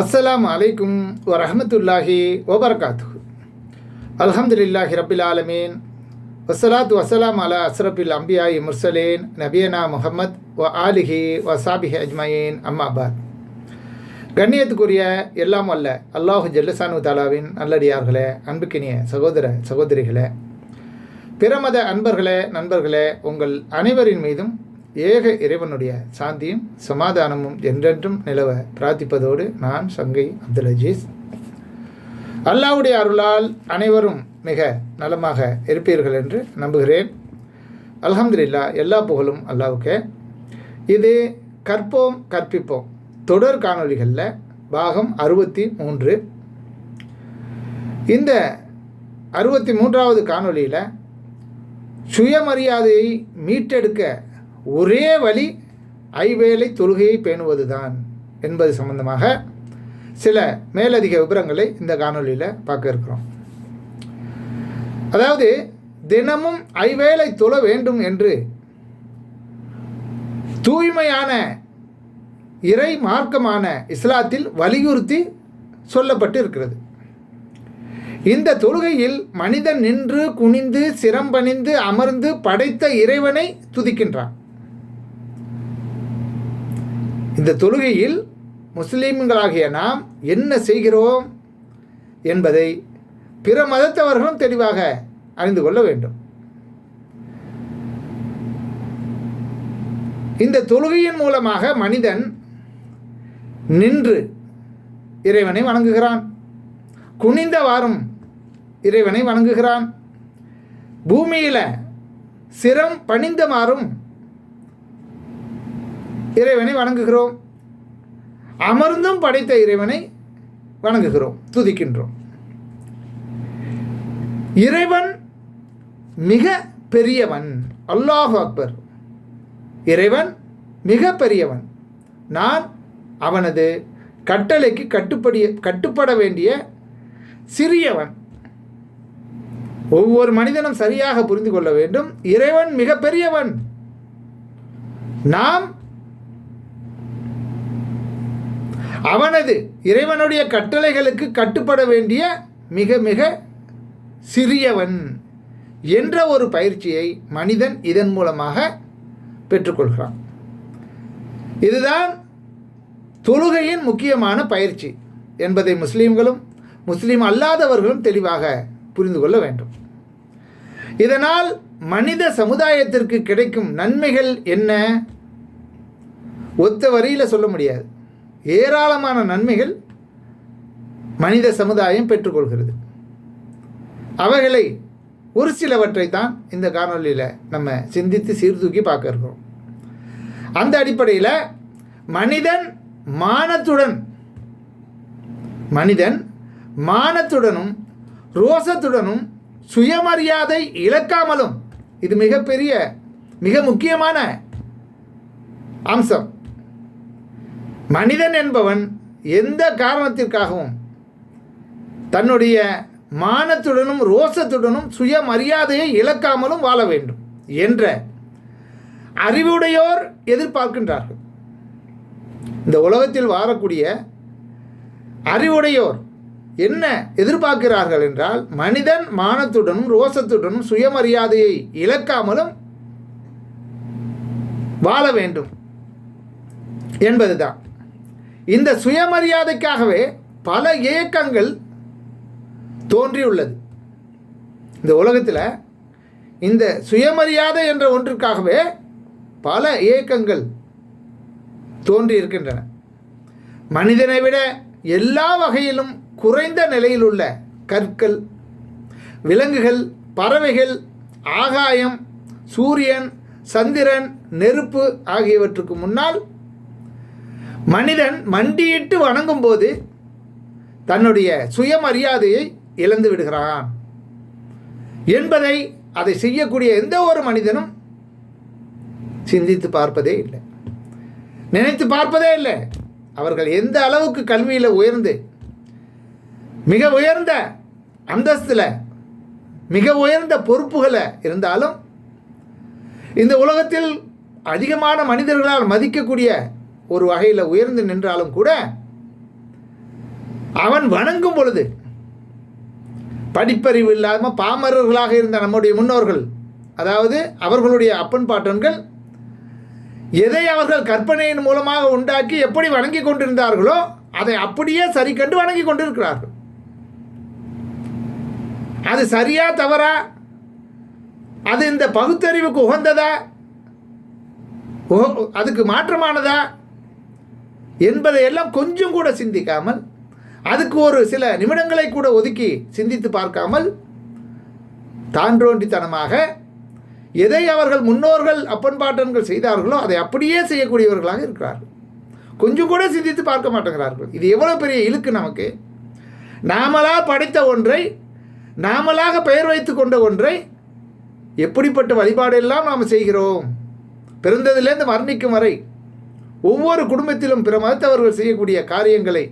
அஸ்ஸலாம் அலைக்கும் வரஹமத்துல்லாஹி வபரகாத்து அல்ஹம்துலில்லாஹி ரபில் ஆலமீன். வசலாத்து வசலாம் அலா அஸ்ரபில் அம்பியாயி முர்சலேன் நபியனா முஹம்மத் வ ஆலிஹி வ சாபிஹி அஜ்மயீன். அம்மாபாத் கண்ணியத்துக்குரிய எல்லாம் அல்ல அல்லாஹு ஜெல்லசானு தாலாவின் நல்லடியார்களே அன்புக்கினிய சகோதர சகோதரிகளே. பிரமத அன்பர்களே நண்பர்களே உங்கள் அனைவரின் மீதும் ஏக இறைவனுடைய சாந்தியும் சமாதானமும் என்றென்றும் நிலவ பிரார்த்திப்பதோடு நான் சங்கை அப்துல் அஜீஸ் அல்லாவுடைய அருளால் அனைவரும் மிக நலமாக இருப்பீர்கள் என்று நம்புகிறேன். அல்ஹம்துலில்லா எல்லா புகழும் அல்லாவுக்கே. இது கற்போம் கற்பிப்போம். தொடர் காணொளிகளில் பாகம் அறுபத்தி மூன்று இந்த அறுபத்தி மூன்றாவது காணொளியில் சுயமரியாதையை மீட்டெடுக்க ஒரே வழி ஐவேளை தொழுகையை பேணுவது தான் என்பது சம்பந்தமாக சில மேலதிக விவரங்களை இந்த காணொளியில் பார்க்க இருக்கிறோம். அதாவது தினமும் ஐவேளை தொழ வேண்டும் என்று தூய்மையான இறை மார்க்கமான இஸ்லாத்தில் வலியுறுத்தி சொல்லப்பட்டு இருக்கிறது. இந்த தொழுகையில் மனிதன் நின்று குனிந்து சிரம்பணிந்து அமர்ந்து படைத்த இறைவனை துதிக்கின்றான். இந்த தொழுகையில் முஸ்லீம்களாகிய நாம் என்ன செய்கிறோம் என்பதை பிற மதத்தவர்களும் தெளிவாக அறிந்து கொள்ள வேண்டும். இந்த தொழுகையின் மூலமாக மனிதன் நின்று இறைவனை வணங்குகிறான். குனிந்தவாறும் இறைவனை வணங்குகிறான். பூமியில் சிரம் பணிந்தமாறும் இறைவனை வணங்குகிறோம். அமர்ந்தும் படைத்த இறைவனை வணங்குகிறோம். துதிக்கின்றோம். இறைவன் மிக பெரியவன். அல்லாஹ் அக்பர். இறைவன் மிக பெரியவன். நான் அவனது கட்டளைக்கு கட்டுப்படிய கட்டுப்பட வேண்டிய சிறியவன். ஒவ்வொரு மனிதனும் சரியாக புரிந்து கொள்ள வேண்டும். இறைவன் மிக பெரியவன். நாம் அவனது இறைவனுடைய கட்டளைகளுக்கு கட்டுப்பட வேண்டிய மிக மிக சிறியவன் என்ற ஒரு பயிற்சியை மனிதன் இதன் மூலமாக பெற்றுக்கொள்கிறான். இதுதான் தொழுகையின் முக்கியமான பயிற்சி என்பதை முஸ்லீம்களும் முஸ்லீம் அல்லாதவர்களும் தெளிவாக புரிந்து கொள்ள வேண்டும். இதனால் மனித சமுதாயத்திற்கு கிடைக்கும் நன்மைகள் என்ன? ஒத்த வரியில் சொல்ல முடியாது. ஏராளமான நன்மைகள் மனித சமுதாயம் பெற்றுக்கொள்கிறது. அவைகளை ஒரு சிலவற்றை தான் இந்த காணொலியில் நம்ம சிந்தித்து சீர்தூக்கி பார்க்க இருக்கிறோம். அந்த அடிப்படையில் மனிதன் மானத்துடன் மனிதன் மானத்துடனும் ரோசத்துடனும் சுயமரியாதை இழக்காமலும் இது மிகப்பெரிய மிக முக்கியமான அம்சம். மனிதன் என்பவன் எந்த காரணத்திற்காகவும் தன்னுடைய மானத்துடனும் ரோசத்துடனும் சுயமரியாதையை இழக்காமலும் வாழ வேண்டும் என்ற அறிவுடையோர் எதிர்பார்க்கின்றார்கள். இந்த உலகத்தில் வாழக்கூடிய அறிவுடையோர் என்ன எதிர்பார்க்கிறார்கள் என்றால் மனிதன் மானத்துடனும் ரோசத்துடனும் சுயமரியாதையை இழக்காமலும் வாழ வேண்டும் என்பதுதான். இந்த சுயமரியாதைக்காகவே பல இயக்கங்கள் தோன்றியுள்ளது. இந்த உலகத்தில் இந்த சுயமரியாதை என்ற ஒன்றிற்காகவே பல இயக்கங்கள் தோன்றி இருக்கின்றன மனிதனை விட எல்லா வகையிலும் குறைந்த நிலையில் உள்ள கற்கள் விலங்குகள் பறவைகள் ஆகாயம் சூரியன் சந்திரன் நெருப்பு ஆகியவற்றுக்கு முன்னால் மனிதன் மண்டியிட்டு வணங்கும் போது தன்னுடைய சுயமரியாதையை இழந்து விடுகிறான். என்பதை அதை செய்யக்கூடிய எந்த ஒரு மனிதனும் சிந்தித்து பார்ப்பதே இல்லை. நினைத்து பார்ப்பதே இல்லை. அவர்கள் எந்த அளவுக்கு கல்வியில் உயர்ந்து மிக உயர்ந்த அந்தஸ்தில் மிக உயர்ந்த பொறுப்புகளை இருந்தாலும் இந்த உலகத்தில் அதிகமான மனிதர்களால் மதிக்கக்கூடிய ஒரு வகையில் உயர்ந்து நின்றாலும் கூட அவன் வணங்கும் பொழுது படிப்பறிவு இல்லாமல் பாமரர்களாக இருந்த நம்முடைய முன்னோர்கள் அதாவது அவர்களுடைய அப்பன் பாட்டன்கள் எதை அவர்கள் கற்பனையின் மூலமாக உண்டாக்கி எப்படி வணங்கி கொண்டிருந்தார்களோ அதை அப்படியே சரி கண்டு வணங்கி கொண்டிருக்கிறார்கள். அது சரியா தவறா? அது இந்த பகுத்தறிவுக்கு உகந்ததா? அதுக்கு மாற்றமானதா? என்பதையெல்லாம் கொஞ்சம் கூட சிந்திக்காமல் அதுக்கு ஒரு சில நிமிடங்களை கூட ஒதுக்கி சிந்தித்து பார்க்காமல் தான்றோண்டித்தனமாக எதை அவர்கள் முன்னோர்கள் அப்பன்பாட்டன்கள் செய்தார்களோ அதை அப்படியே செய்யக்கூடியவர்களாக இருக்கிறார்கள். கொஞ்சம் கூட சிந்தித்து பார்க்க மாட்டேங்கிறார்கள். இது எவ்வளோ பெரிய இழுக்கு நமக்கு. நாமளா படைத்த ஒன்றை நாமளாக பெயர் வைத்து கொண்ட ஒன்றை எப்படிப்பட்ட வழிபாடெல்லாம் நாம் செய்கிறோம்? பிறந்ததுலேருந்து மரணிக்கும் வரை ஒவ்வொரு குடும்பத்திலும் பிற மதத்தவர்கள் செய்யக்கூடிய காரியங்களை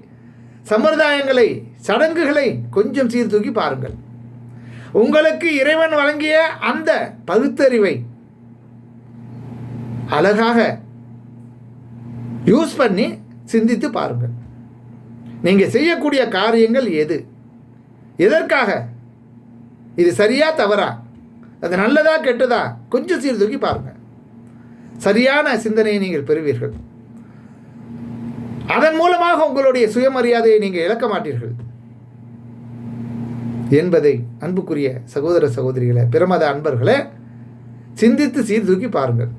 சம்பிரதாயங்களை சடங்குகளை கொஞ்சம் சீர்தூக்கி பாருங்கள். உங்களுக்கு இறைவன் வழங்கிய அந்த பகுத்தறிவை அழகாக யூஸ் பண்ணி சிந்தித்து பாருங்கள். நீங்கள் செய்யக்கூடிய காரியங்கள் எது? எதற்காக? இது சரியா தவறா? அது நல்லதா கெட்டதா? கொஞ்சம் சீர்தூக்கி பாருங்கள். சரியான சிந்தனையை நீங்கள் பெறுவீர்கள். அதன் மூலமாக உங்களுடைய சுயமரியாதையை நீங்கள் இழக்க மாட்டீர்கள். என்பதை அன்புக்குரிய சகோதர சகோதரிகளை பிரமத அன்பர்களே சிந்தித்து சீர்தூக்கி பாருங்கள்.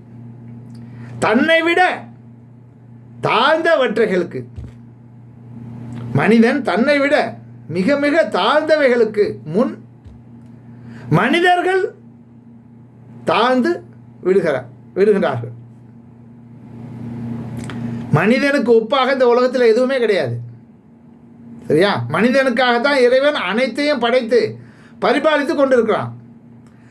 தன்னை விட தாழ்ந்தவற்றைகளுக்கு மனிதன் தன்னை விட மிக மிக தாழ்ந்தவைகளுக்கு முன் மனிதர்கள் தாழ்ந்து விடுகிறார் விடுகிறார்கள் மனிதனுக்கு ஒப்பாக இந்த உலகத்தில் எதுவுமே கிடையாது. சரியா? மனிதனுக்காகத்தான் இறைவன் அனைத்தையும் படைத்து பரிபாலித்து கொண்டிருக்கிறான்.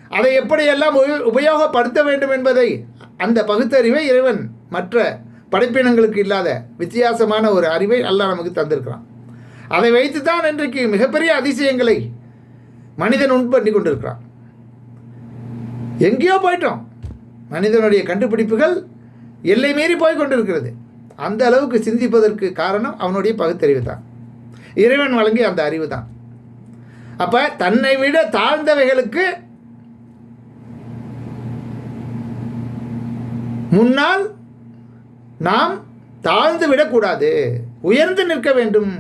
அதை எப்படியெல்லாம் உபயோ- உபயோகப்படுத்த வேண்டும் என்பதை அந்த பகுத்தறிவை இறைவன் மற்ற படைப்பினங்களுக்கு இல்லாத வித்தியாசமான ஒரு அறிவை அல்லாஹ் நமக்கு தந்திருக்கிறான். அதை வைத்து தான் இன்றைக்கு மிகப்பெரிய அதிசயங்களை மனிதன் உண்டு பண்ணி கொண்டிருக்கிறான். எங்கேயோ போயிட்டோம். மனிதனுடைய கண்டுபிடிப்புகள் எல்லை மீறி போய் கொண்டிருக்கிறது. அந்த அளவுக்கு சிந்திப்பதற்கு காரணம் அவனுடைய பகுத்தறிவு தான். இறைவன் வழங்கிய அந்த அறிவு தான். அப்போ தன்னை விட தாழ்ந்தவைகளுக்கு முன்னால் நாம் தாழ்ந்து விடக்கூடாது உயர்ந்து நிற்க வேண்டும்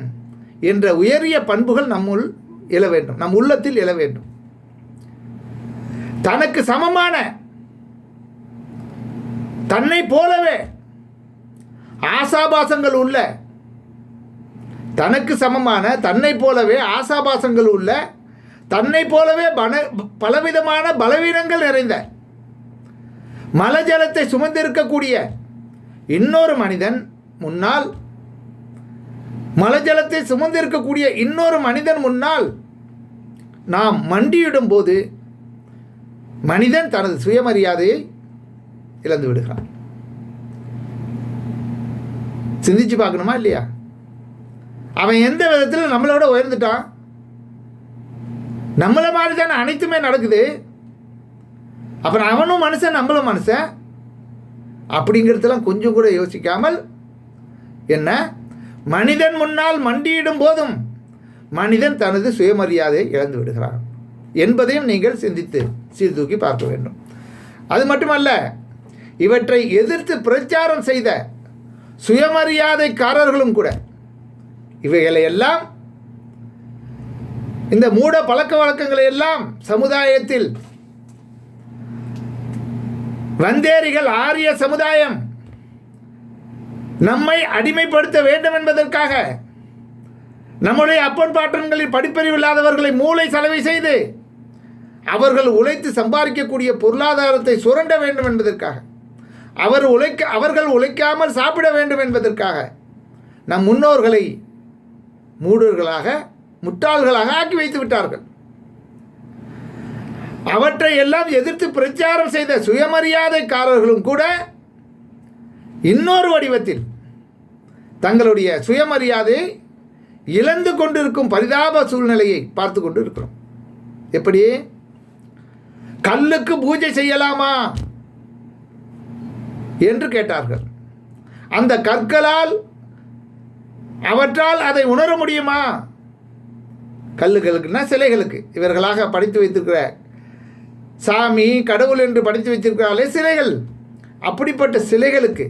என்ற உயரிய பண்புகள் நம்முள் எழ வேண்டும் நம் உள்ளத்தில் எழ வேண்டும். தனக்கு சமமான தன்னை போலவே ஆசாபாசங்கள் உள்ள. தனக்கு சமமான தன்னை போலவே ஆசாபாசங்கள் உள்ள தன்னை போலவே பல பலவிதமான பலவீனங்கள் நிறைந்த மலஜலத்தை சுமந்திருக்கக்கூடிய இன்னொரு மனிதன் முன்னால் மலஜலத்தை சுமந்திருக்கக்கூடிய இன்னொரு மனிதன் முன்னால் நாம் மண்டியிடும் போது மனிதன் தனது சுயமரியாதையை இழந்து விடுகிறான். சிந்திச்சு பார்க்கணுமா இல்லையா? அவன் எந்த விதத்தில் நம்மளோட உயர்ந்துட்டான்? நம்மளை மாதிரி தானே அனைத்துமே நடக்குது. அப்புறம் அவனும் மனுஷன் நம்மளும் மனுஷன். அப்படிங்கிறதெல்லாம் கொஞ்சம் கூட யோசிக்காமல் என்ன? மனிதன் முன்னால் மண்டியிடும் போதும் மனிதன் தனது சுயமரியாதையை இழந்து விடுகிறான் என்பதையும் நீங்கள் சிந்தித்து சீர்தூக்கி பார்க்க வேண்டும். அது மட்டுமல்ல இவற்றை எதிர்த்து பிரச்சாரம் செய்த சுயமரியாதைக்காரர்களும் கூட. இவைகளை எல்லாம் இந்த மூட பழக்க வழக்கங்களை எல்லாம் சமுதாயத்தில் வந்தேரிகள் ஆரிய சமுதாயம் நம்மை அடிமைப்படுத்த வேண்டும் என்பதற்காக நம்முடைய அப்பன் பாட்டன்களில் படிப்பறிவு இல்லாதவர்களை மூளை செலவை செய்து அவர்கள் உழைத்து சம்பாதிக்கக்கூடிய பொருளாதாரத்தை சுரண்ட வேண்டும் என்பதற்காக. அவர் உழைக்க அவர்கள் உழைக்காமல் சாப்பிட வேண்டும் என்பதற்காக நம் முன்னோர்களை மூடர்களாக முட்டாள்களாக ஆக்கி வைத்து விட்டார்கள். அவற்றை எல்லாம் எதிர்த்து பிரச்சாரம் செய்த சுயமரியாதைக்காரர்களும் கூட இன்னொரு வடிவத்தில் தங்களுடைய சுயமரியாதையை இழந்து கொண்டிருக்கும் பரிதாப சூழ்நிலையை பார்த்து கொண்டு இருக்கிறோம் எப்படி கல்லுக்கு பூஜை செய்யலாமா? என்று கேட்டார்கள். அந்த கற்களால் அவற்றால் அதை உணர முடியுமா? கல்லுகளுக்குன்னா சிலைகளுக்கு. இவர்களாக படித்து வைத்திருக்கிற சாமி கடவுள் என்று படித்து வைத்திருக்கிறாலே சிலைகள். அப்படிப்பட்ட சிலைகளுக்கு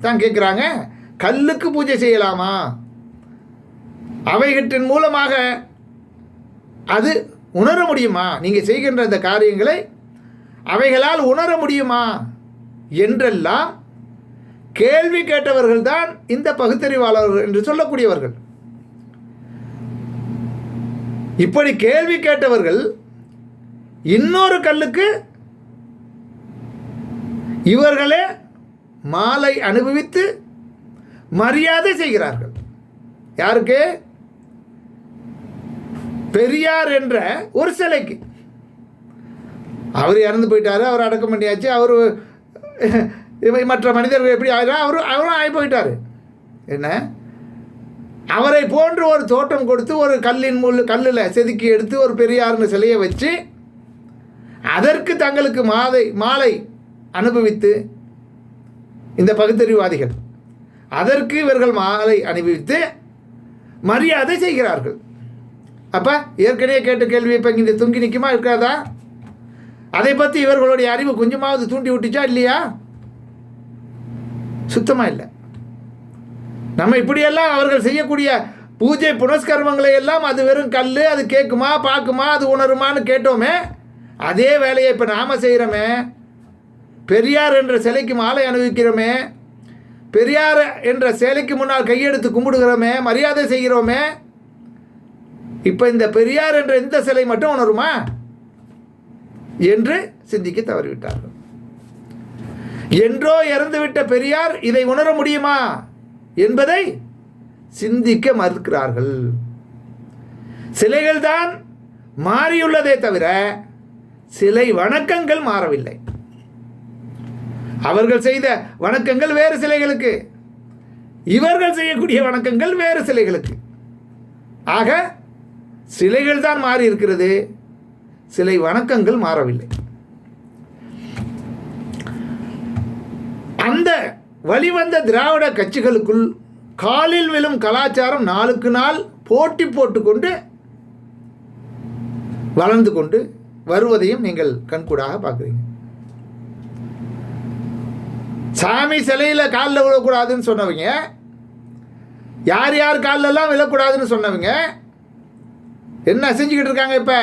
தான் கேட்குறாங்க கல்லுக்கு பூஜை செய்யலாமா? அவைகற்றின் மூலமாக அது உணர முடியுமா? நீங்கள் செய்கின்ற அந்த காரியங்களை அவைகளால் உணர முடியுமா? என்றெல்லாம் கேள்வி கேட்டவர்கள் தான் இந்த பகுத்தறிவாளர்கள் என்று சொல்லக்கூடியவர்கள். இப்படி கேள்வி கேட்டவர்கள் இன்னொரு கல்லுக்கு இவர்களே மாலை அனுபவித்து மரியாதை செய்கிறார்கள். யாருக்கு? பெரியார் என்ற ஒரு சிலைக்கு. அவர் இறந்து போயிட்டாரு அவர் அடக்கம் பண்ணியாச்சு அவர் மற்ற மனிதர்கள் எப்படி ஆகிறான் அவரும் அவரும் ஆகி என்ன? அவரை போன்று ஒரு தோட்டம் கொடுத்து ஒரு கல்லின் முள் கல்லில் செதுக்கி எடுத்து ஒரு பெரியார்னு சிலையை வச்சு அதற்கு தங்களுக்கு மாதை மாலை அனுபவித்து இந்த பகுத்தறிவாதிகள் அதற்கு இவர்கள் மாலை அனுபவித்து மரியாதை செய்கிறார்கள். அப்போ ஏற்கனவே கேட்ட கேள்வி இப்போ இங்கே தொங்கி நிற்குமா இருக்காதா? அதை பற்றி இவர்களுடைய அறிவு கொஞ்சமாவது தூண்டி விட்டுச்சா இல்லையா? சுத்தமாக இல்லை. நம்ம இப்படியெல்லாம் அவர்கள் செய்யக்கூடிய பூஜை புனஸ்கர்மங்களை எல்லாம் அது வெறும் கல் அது கேட்குமா பார்க்குமா அது உணருமான்னு கேட்டோமே அதே வேலையை இப்போ நாம் செய்கிறோமே பெரியார் என்ற சிலைக்கு மாலை அணிவிக்கிறோமே பெரியார் என்ற சிலைக்கு முன்னால் கையெடுத்து கும்பிடுகிறோமே மரியாதை செய்கிறோமே இப்போ இந்த பெரியார் என்ற இந்த சிலை மட்டும் உணருமா? என்று சிந்திக்க தவறிவிட்டார்கள். என்றோ இறந்துவிட்ட பெரியார் இதை உணர முடியுமா என்பதை சிந்திக்க மறுக்கிறார்கள். சிலைகள்தான் மாறியுள்ளதே தவிர சிலை வணக்கங்கள் மாறவில்லை. அவர்கள் செய்த வணக்கங்கள் வேறு சிலைகளுக்கு. இவர்கள் செய்யக்கூடிய வணக்கங்கள் வேறு சிலைகளுக்கு. ஆக சிலைகள் தான் மாறி இருக்கிறது சிலை வணக்கங்கள் மாறவில்லை. அந்த வழிவந்த திராவிட கட்சிகளுக்குள் காலில் விழும் கலாச்சாரம் நாளுக்கு நாள் போட்டி போட்டுக்கொண்டு வளர்ந்து கொண்டு வருவதையும் நீங்கள் கண்கூடாக பார்க்குறீங்க. சாமி சிலையில் காலில் விழக்கூடாதுன்னு சொன்னவங்க யார் யார் காலிலெல்லாம் விழக்கூடாதுன்னு சொன்னவங்க என்ன செஞ்சுக்கிட்டு இருக்காங்க இப்போ?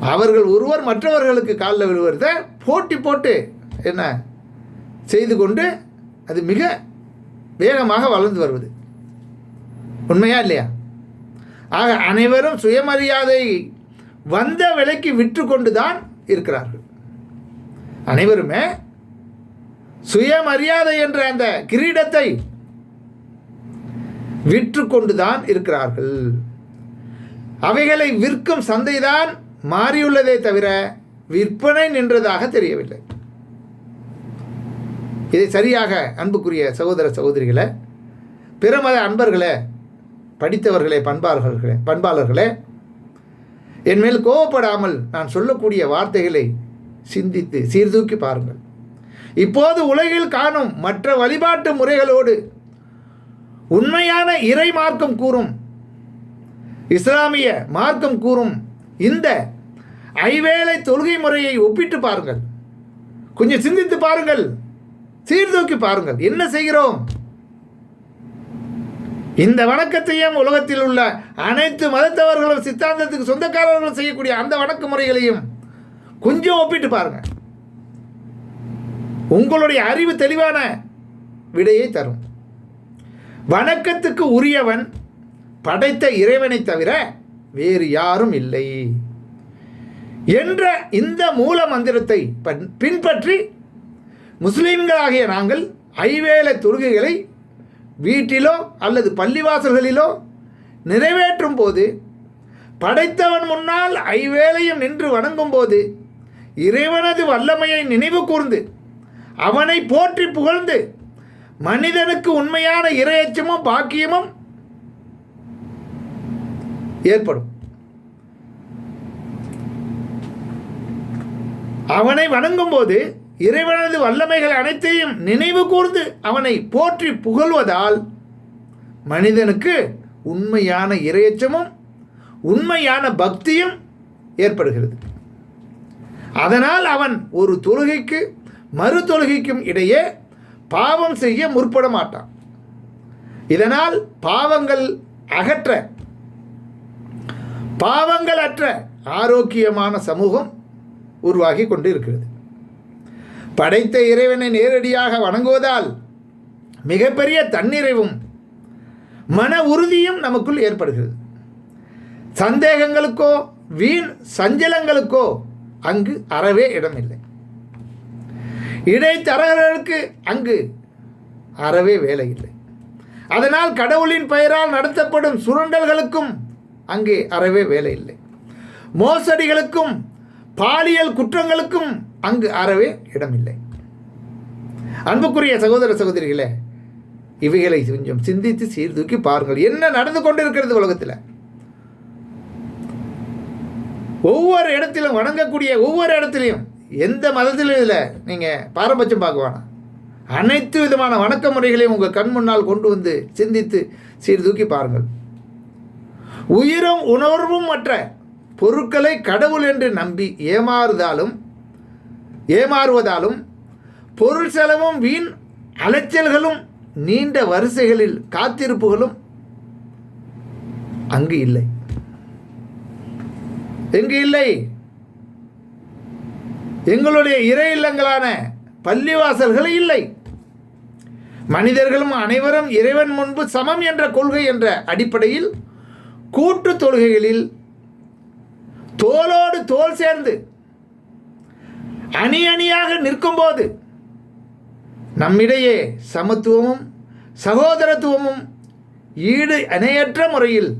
அவர்கள் ஒருவர் மற்றவர்களுக்கு காலில் விழுவத போட்டி போட்டு என்ன? செய்து கொண்டு அது மிக வேகமாக வளர்ந்து வருவது. உண்மையா இல்லையா? ஆக அனைவரும் சுயமரியாதை வந்த விலைக்கு விற்று கொண்டு தான் இருக்கிறார்கள். அனைவருமே சுயமரியாதை என்ற அந்த கிரீடத்தை விற்று தான் இருக்கிறார்கள். அவைகளை விற்கும் சந்தைதான் மாறியுள்ளதே தவிர விற்பனை நின்றதாக தெரியவில்லை. இதை சரியாக அன்புக்குரிய சகோதர சகோதரிகளை பிறமத அன்பர்களே படித்தவர்களே பண்பாளர்களே பண்பாளர்களே என் மேல் கோவப்படாமல் நான் சொல்லக்கூடிய வார்த்தைகளை சிந்தித்து சீர்தூக்கி பாருங்கள். இப்போது உலகில் காணும் மற்ற வழிபாட்டு முறைகளோடு உண்மையான இறை மார்க்கம் கூறும் இஸ்லாமிய மார்க்கம் கூறும் இந்த ஐவேளை தொழுகை முறையை ஒப்பிட்டு பாருங்கள். கொஞ்சம் சிந்தித்து பாருங்கள். சீர்தூக்கி பாருங்கள். என்ன செய்கிறோம்? இந்த வணக்கத்தையும் உலகத்தில் உள்ள அனைத்து மதத்தவர்களும் சித்தாந்தத்துக்கு சொந்தக்காரர்களும் செய்யக்கூடிய அந்த வணக்க முறைகளையும் கொஞ்சம் ஒப்பிட்டு பாருங்க உங்களுடைய அறிவு தெளிவான விடையை தரும். வணக்கத்துக்கு உரியவன் படைத்த இறைவனை தவிர வேறு யாரும் இல்லை. என்ற இந்த மூல மந்திரத்தை பின்பற்றி முஸ்லீம்களாகிய நாங்கள் ஐவேளை தொழுகைகளை வீட்டிலோ அல்லது பள்ளிவாசல்களிலோ நிறைவேற்றும் போது படைத்தவன் முன்னால் ஐவேளையும் நின்று வணங்கும் போது இறைவனது வல்லமையை நினைவு கூர்ந்து அவனை போற்றி புகழ்ந்து மனிதனுக்கு உண்மையான இரையச்சமும் பாக்கியமும் ஏற்படும். அவனை வணங்கும் போது இறைவனது வல்லமைகள் அனைத்தையும் நினைவு கூர்ந்து அவனை போற்றி புகழ்வதால் மனிதனுக்கு உண்மையான இரையச்சமும் உண்மையான பக்தியும் ஏற்படுகிறது. அதனால் அவன் ஒரு தொழுகைக்கு மறு தொழுகைக்கும் இடையே பாவம் செய்ய முற்பட மாட்டான். இதனால் பாவங்கள் அகற்ற பாவங்கள் அற்ற ஆரோக்கியமான சமூகம் உருவாகி கொண்டு இருக்கிறது படைத்த இறைவனை நேரடியாக வணங்குவதால் மிகப்பெரிய தன்னிறைவும் மன உறுதியும் நமக்குள் ஏற்படுகிறது. சந்தேகங்களுக்கோ வீண் சஞ்சலங்களுக்கோ அங்கு அறவே இடமில்லை. இடைத்தரகர்களுக்கு அங்கு அறவே வேலை இல்லை அதனால் கடவுளின் பெயரால் நடத்தப்படும் சுரண்டல்களுக்கும் அங்கே அறவே வேலை இல்லை மோசடிகளுக்கும் பாலியல் குற்றங்களுக்கும் அங்கு அறவே இடமில்லை. அன்புக்குரிய சகோதர சகோதரிகளே இவைகளை கொஞ்சம் சிந்தித்து சீர்தூக்கி பாருங்கள். என்ன நடந்து கொண்டிருக்கிறது உலகத்தில்? ஒவ்வொரு இடத்திலும் வணங்கக்கூடிய ஒவ்வொரு இடத்துலையும் எந்த மதத்திலும் இதில் நீங்கள் பாரபட்சம் பார்க்க வேணாம் அனைத்து விதமான வணக்க முறைகளையும் உங்கள் கண் முன்னால் கொண்டு வந்து சிந்தித்து சீர்தூக்கி பாருங்கள். உயிரும் உணர்வும் மற்ற பொருட்களை கடவுள் என்று நம்பி ஏமாறுதாலும் ஏமாறுவதாலும் பொருள் செலவும் வீண் அலைச்சல்களும் நீண்ட வரிசைகளில் காத்திருப்புகளும் அங்கு இல்லை. எங்கு இல்லை? எங்களுடைய இறை இல்லங்களான பள்ளிவாசல்கள் இல்லை. மனிதர்களும் அனைவரும் இறைவன் முன்பு சமம் என்ற கொள்கை என்ற அடிப்படையில் கூட்டு தொழுகைகளில் தோளோடு தோல் சேர்ந்து அணி அணியாக நிற்கும்போது நம்மிடையே சமத்துவமும் சகோதரத்துவமும் ஈடு இணையற்ற முறையில்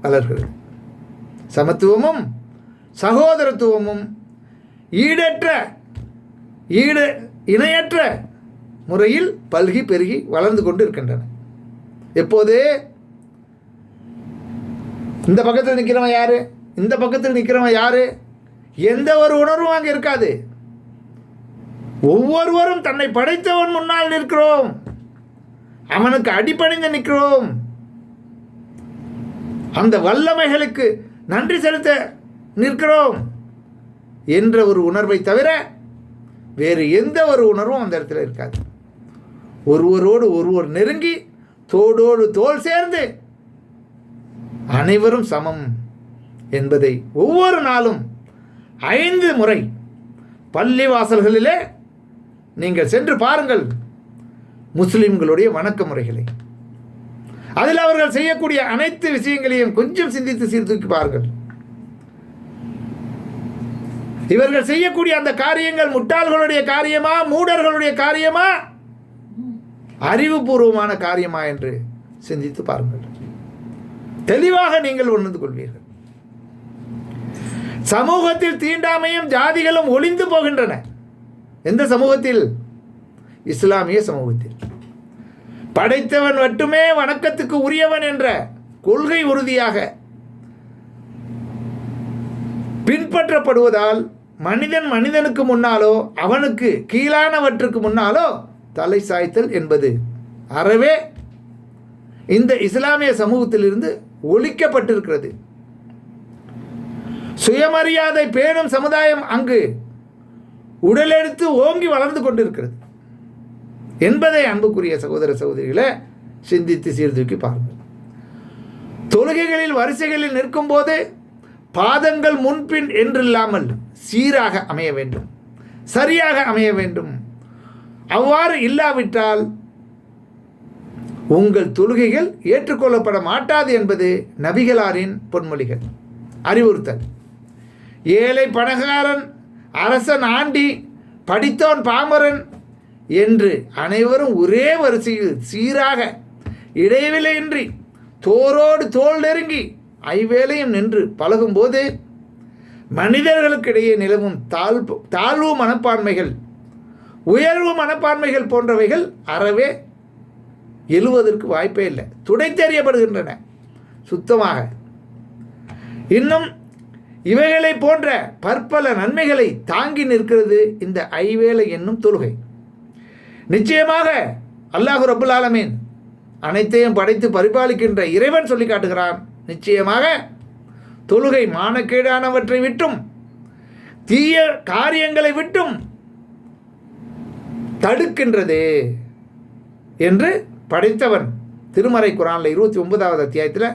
வளர்கிறது. சமத்துவமும் சகோதரத்துவமும் ஈடற்ற ஈடு இணையற்ற முறையில் பல்கி பெருகி வளர்ந்து கொண்டு இருக்கின்றன எப்போது இந்த பக்கத்தில் நிற்கிறவன் யார்? இந்த பக்கத்தில் நிற்கிறவன் யார்? எந்த ஒரு உணர்வும் அங்கே இருக்காது. ஒவ்வொருவரும் தன்னை படைத்தவன் முன்னால் நிற்கிறோம். அவனுக்கு அடிப்பணிந்து நிற்கிறோம். அந்த வல்லமைகளுக்கு நன்றி செலுத்த நிற்கிறோம் என்ற ஒரு உணர்வை தவிர வேறு எந்த ஒரு உணர்வும் அந்த இடத்துல இருக்காது. ஒருவரோடு ஒருவர் நெருங்கி தோடோடு தோல் சேர்ந்து அனைவரும் சமம் என்பதை ஒவ்வொரு நாளும் ஐந்து முறை பள்ளி வாசல்களிலே நீங்கள் சென்று பாருங்கள் முஸ்லிம்களுடைய வணக்க முறைகளை அதில் அவர்கள் செய்யக்கூடிய அனைத்து விஷயங்களையும் கொஞ்சம் சிந்தித்து சீர்தூக்கி பாருங்கள். இவர்கள் செய்யக்கூடிய அந்த காரியங்கள் முட்டாள்களுடைய காரியமா மூடர்களுடைய காரியமா? அறிவுபூர்வமான காரியமா என்று சிந்தித்து பாருங்கள். தெளிவாக நீங்கள் உணர்ந்து கொள்வீர்கள். சமூகத்தில் தீண்டாமையும் ஜாதிகளும் ஒளிந்து போகின்றன. எந்த சமூகத்தில்? இஸ்லாமிய சமூகத்தில். படைத்தவன் மட்டுமே வணக்கத்துக்கு உரியவன் என்ற கொள்கை உறுதியாக பின்பற்றப்படுவதால் மனிதன் மனிதனுக்கு முன்னாலோ அவனுக்கு கீழானவற்றுக்கு முன்னாலோ தலை சாய்த்தல் என்பது அறவே. இந்த இஸ்லாமிய சமூகத்திலிருந்து ஒழிக்கப்பட்டிருக்கிறது. சுயமரியாதை பேணும் சமுதாயம் அங்கு உடலெடுத்து ஓங்கி வளர்ந்து கொண்டிருக்கிறது. என்பதை அன்புக்குரிய சகோதர சகோதரிகளை சிந்தித்து சீர்தூக்கி பாருங்கள். தொழுகைகளில் வரிசைகளில் நிற்கும் போது பாதங்கள் முன்பின் என்றில்லாமல் சீராக அமைய வேண்டும். சரியாக அமைய வேண்டும். அவ்வாறு இல்லாவிட்டால் உங்கள் தொழுகைகள் ஏற்றுக்கொள்ளப்பட மாட்டாது என்பது நபிகளாரின் பொன்மொழிகள். அறிவுறுத்தல். ஏழை பணக்காரன் அரசன் ஆண்டி படித்தோன் பாமரன் என்று அனைவரும் ஒரே வரிசையில் சீராக இடைவெளியின்றி தோரோடு தோல் நெருங்கி ஐவேளையும் நின்று பழகும்போது மனிதர்களுக்கிடையே நிலவும் தாழ்வு தாழ்வு மனப்பான்மைகள் உயர்வு மனப்பான்மைகள் போன்றவைகள் அறவே எழுவதற்கு வாய்ப்பே இல்லை. துடை தெரியப்படுகின்றன சுத்தமாக. இன்னும் இவைகளை போன்ற பற்பல நன்மைகளை தாங்கி நிற்கிறது இந்த ஐவேளை என்னும் தொழுகை. நிச்சயமாக அல்லாஹு ரபுல் ஆலமீன் அனைத்தையும் படைத்து பரிபாலிக்கின்ற இறைவன் சொல்லி காட்டுகிறான். நிச்சயமாக தொழுகை மானக்கேடானவற்றை விட்டும் தீய காரியங்களை விட்டும் தடுக்கின்றது என்று படைத்தவன் திருமறை குரானில் இருபத்தி ஒன்பதாவது அத்தியாயத்தில்